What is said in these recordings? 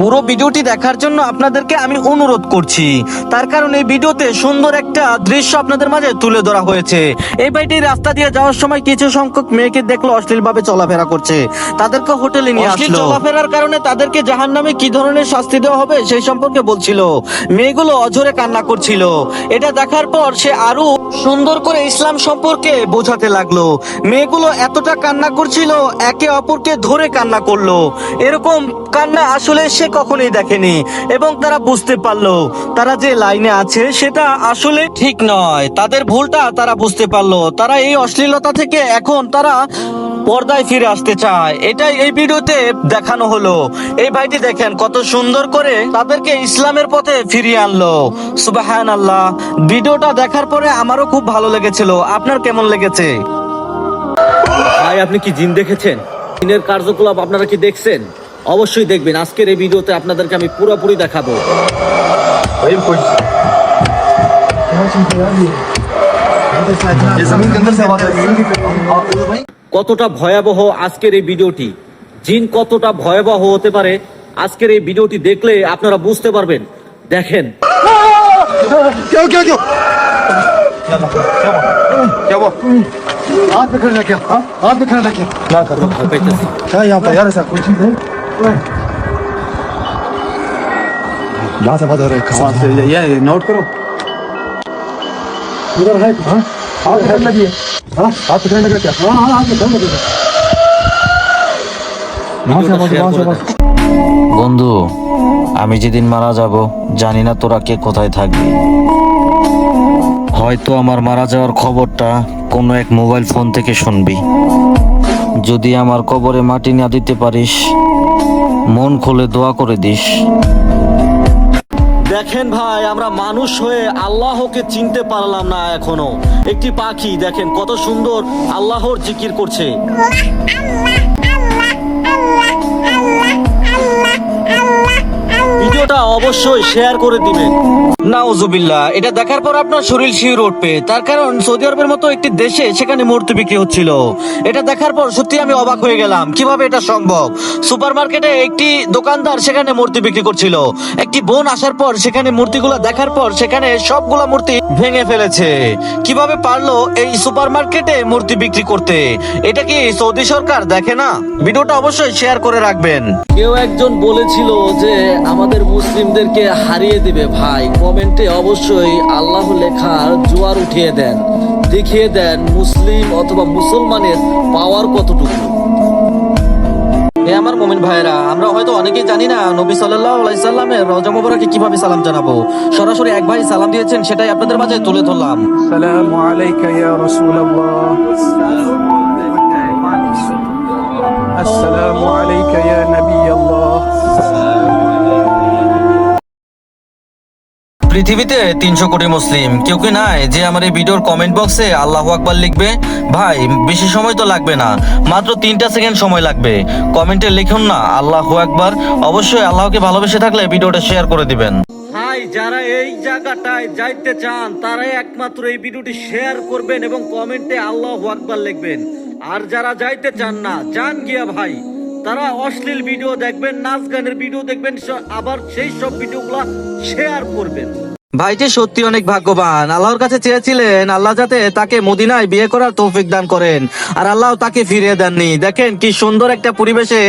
পুরো ভিডিওটি দেখার জন্য আপনাদেরকে আমি অনুরোধ করছি। তার কারণ এই ভিডিওতে সুন্দর একটা দৃশ্য আপনাদের মাঝে তুলে ধরা হয়েছে। এই বাড়িটি রাস্তা দিয়ে যাওয়ার সময় কিছু সংখ্যক মেয়েকে দেখল অশ্লীল ভাবে চলাফেরা করছে। তাদেরকে হোটেলে নিয়ে আসলো। চলাফেরার কারণে তাদেরকে জাহান নামে কি ধরনের শাস্তি দেওয়া হবে সেই সম্পর্কে বলছিল। মেয়েগুলো অঝরে কান্না করছিল। এটা দেখার পর সে আরও সুন্দর করে ইসলাম সম্পর্কে বোঝাতে লাগল। মেয়েগুলো এতটা কান্না করছিল একে অপরকে ধরে কান্না করল। এরকম কান্না আসলে সে কখনোই দেখেনি এবং তারা বুঝতে পারল, তারা যে লাইনে আছে সেটা আসলে ঠিক নয়। তাদের ভুলটা তারা বুঝতে পারল। তারা এই অশ্লীলতা থেকে এখন তারা পর্দায় ফিরে আসতে চায়। এটাই এই ভিডিওতে দেখানো হলো। এই ভাইটি দেখেন কত সুন্দর করে তাদেরকে ইসলামের পথে ফিরিয়ে আনলো। সুবাহান আল্লাহ ভিডিওটা দেখার পরে আমারও খুব ভালো লেগেছিল। আপনার কেমন লেগেছে? ভাই, আপনি কি জিন দেখেছেন? জিনের কার্যকলাপ আপনারা কি দেখছেন? অবশ্যই দেখবেন। আজকের এই ভিডিওতে আপনাদেরকে আমি পুরোপুরি দেখাবো। কতটা ভয়াবহ আজকের এই ভিডিওটি? জিন কতটা ভয়াবহ হতে পারে? আজকের এই ভিডিওটি দেখলে আপনারা বুঝতে পারবেন। দেখেন। না क्या हाँ? हाथ में खड़ा क्या ना करो ভয় পাইতেছি। क्या यहाँ पर यार ऐसा कोई चीज है यहाँ से आवाज आ रहा है कहाँ से ये ये नोट करो उधर है हाँ हाथ में खड़ा लगी है हाँ हाथ में खड़ा लगा क्या हाँ हाँ हाथ में खड़ा लगा वहाँ से आवाज वहाँ से आवाज বন্ধু আমি যেদিন মারা যাব জানি না তোরা কে কোথায় থাকবি হয়তো আমার মারা যাওয়ার খবরটা কোনো এক মোবাইল ফোন থেকে শুনবি যদি আমার কবরে মাটি না দিতে পারিস মন খুলে দোয়া করে দিস। দেখেন ভাই আমরা মানুষ হয়ে আল্লাহকে চিনতে পারলাম না এখনও। একটি পাখি দেখেন কত সুন্দর আল্লাহর জিকির করছে। ভিডিওটা অবশ্যই শেয়ার করে দিবেন। নাউজুবিল্লাহ এটা দেখার পর আপনার শরীর শিউর উঠবে। তার কারণ সৌদি আরবের মতো একটি দেশে সেখানে মূর্তি বিক্রি হচ্ছিল। এটা দেখার পর সত্যি আমি অবাক হয়ে গেলাম কীভাবে এটা সম্ভব? সুপার মার্কেটে একটি দোকানদার সেখানে মূর্তি বিক্রি করছিল। একটি বোন আসার পর সেখানে মূর্তিগুলো দেখার পর সেখানে সবগুলা মূর্তি ভেঙে ফেলেছে। কীভাবে পারল এই সুপার মার্কেটে মূর্তি বিক্রি করতে? এটা কি সৌদি সরকার দেখে না? ভিডিওটা অবশ্যই শেয়ার করে রাখবেন। কেউ একজন বলেছিল যে আমাদের মুসলিমদেরকে হারিয়ে দিবে ভাই। কমেন্টে অবশ্যই আল্লাহ লেখার জোয়ার উঠিয়ে দেন। দেখিয়ে দেন মুসলিম অথবা মুসলমানের পাওয়ার কতটুকু। এ আমার মোমিন ভাইরা আমরা হয়তো অনেকেই জানি না নবী সাল্লামের রজা মোবারকে কীভাবে সালাম জানাব। সরাসরি এক ভাই সালাম দিয়েছেন সেটাই আপনাদের মাঝে তুলে ধরলাম। সালামু আলাইকা ইয়া রাসূলুল্লাহ। আসসালামু আলাইকা ইয়া পৃথিবীতে তিনশো কোটি মুসলিম। কেউ কি নাই যে আমার এই ভিডিওর কমেন্ট বক্সে আল্লাহ আকবার লিখবে? ভাই, বেশি সময় তো লাগবে না। মাত্র তিনটা সেকেন্ড সময় লাগবে। কমেন্টে লিখুন না, আল্লাহ আকবার। অবশ্যই আল্লাহকে ভালোবেসে থাকলে ভিডিওটা শেয়ার করে দিবেন। ভাই, যারা এই জায়গাটায় যাইতে চান, তারাই একমাত্র এই ভিডিওটি শেয়ার করবেন এবং কমেন্টে আল্লাহ আকবার লিখবেন। আর যারা যাইতে চান না, যান গিয়া ভাই। তারা অশ্লীল ভিডিও দেখবেন, নাচ গানের ভিডিও দেখবেন আবার সেই সব ভিডিওগুলা শেয়ার করবেন। ভাইটি সত্যি অনেক ভাগ্যবান। আল্লাহর কাছে চেয়েছিলেন, আল্লাহ যাতে তাকে মদিনায় বিয়ে করার তৌফিক দান করেন। আর আল্লাহ তাকে ফিরিয়ে দেননি। দেখেন কি সুন্দর একটা পরিবেশে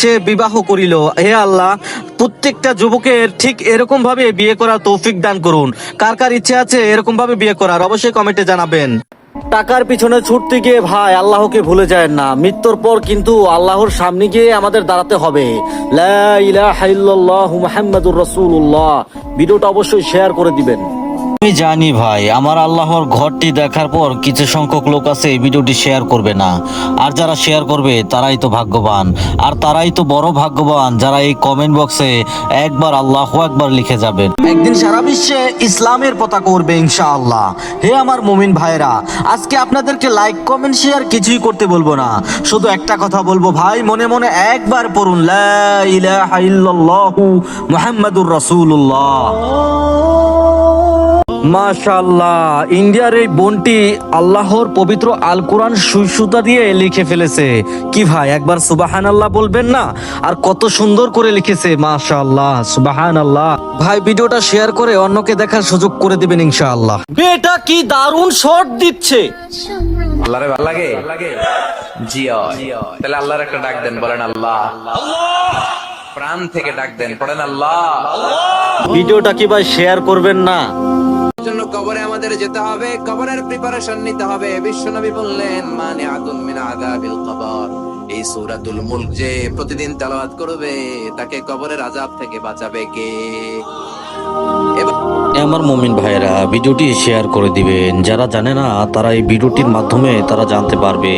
সে বিবাহ করিল। হে আল্লাহ, প্রত্যেকটা যুবকের ঠিক এরকম ভাবে বিয়ে করার তৌফিক দান করুন। কার কার ইচ্ছে আছে এরকম ভাবে বিয়ে করার, অবশ্যই কমেন্টে জানাবেন। টাকার পিছনে ছুটতে গিয়ে ভাই, আল্লাহকে ভুলে যায় না। মৃত্যুর পর কিন্তু আল্লাহর সামনে গিয়ে আমাদের দাঁড়াতে হবে। লা ইলাহা ইল্লাল্লাহু মুহাম্মাদুর রাসূলুল্লাহ। ভিডিওটা অবশ্যই শেয়ার করে দিবেন। আমি জানি ভাই, আমার আল্লাহর ঘরটি দেখার পর কিছু সংখ্যক লোক আছে এই ভিডিওটি শেয়ার করবে না। আর যারা শেয়ার করবে, তারাই তো ভাগ্যবান। আর তারাই তো বড় ভাগ্যবান যারা এই কমেন্ট বক্সে একবার আল্লাহ একবার লিখে যাবেন একদিন সারা বিশ্বে ইসলামের পতাকা উঠবে ইনশাআল্লাহ। হে আমার মুমিন ভাইরা আজকে আপনাদেরকে লাইক কমেন্ট শেয়ার কিছুই করতে বলব না। শুধু একটা কথা বলব ভাই, মনে মনে একবার পড়ুন, লা ইলাহা ইল্লাল্লাহু মুহাম্মাদুর রাসূলুল্লাহ। মাশাল্লাহ ইন্ডিয়ার এই বোনটি আল্লাহর পবিত্র আল কোরআন সুই সুতা দিয়ে লিখে ফেলেছে। কি ভাই একবার সুবাহান আল্লাহ বলবেন না? আর কত সুন্দর করে লিখেছে মাশাল্লাহ সুবাহান আল্লাহ ভাই ভিডিওটা শেয়ার করে অন্যকে দেখার সুযোগ করে দিবেন ইনশাআল্লাহ। মেয়েটা কি দারুণ শট দিচ্ছে? আল্লাহরে ভালো লাগে? জি তাহলে আল্লাহর একটা ডাক দেন বলেন আল্লাহ। প্রাণ থেকে ডাক দেন পড়েন আল্লাহ! ভিডিওটা কি ভাই শেয়ার করবেন না? জন্য কবরে আমাদের যেতে হবে। কবরের প্রিপারেশন নিতে হবে। বিশ্বনবী বললেন মানে আতুন মিনা আগাবিল কবর। এই সূরাতুল মুলক যে প্রতিদিন তেলাওয়াত করবে, তাকে কবরের আজাব থেকে বাঁচাবে কে? আমার মুমিন ভাইরা ভিডিওটি শেয়ার করে দিবেন। যারা জানে না, তারা এই ভিডিওটির মাধ্যমে তারা জানতে পারবে।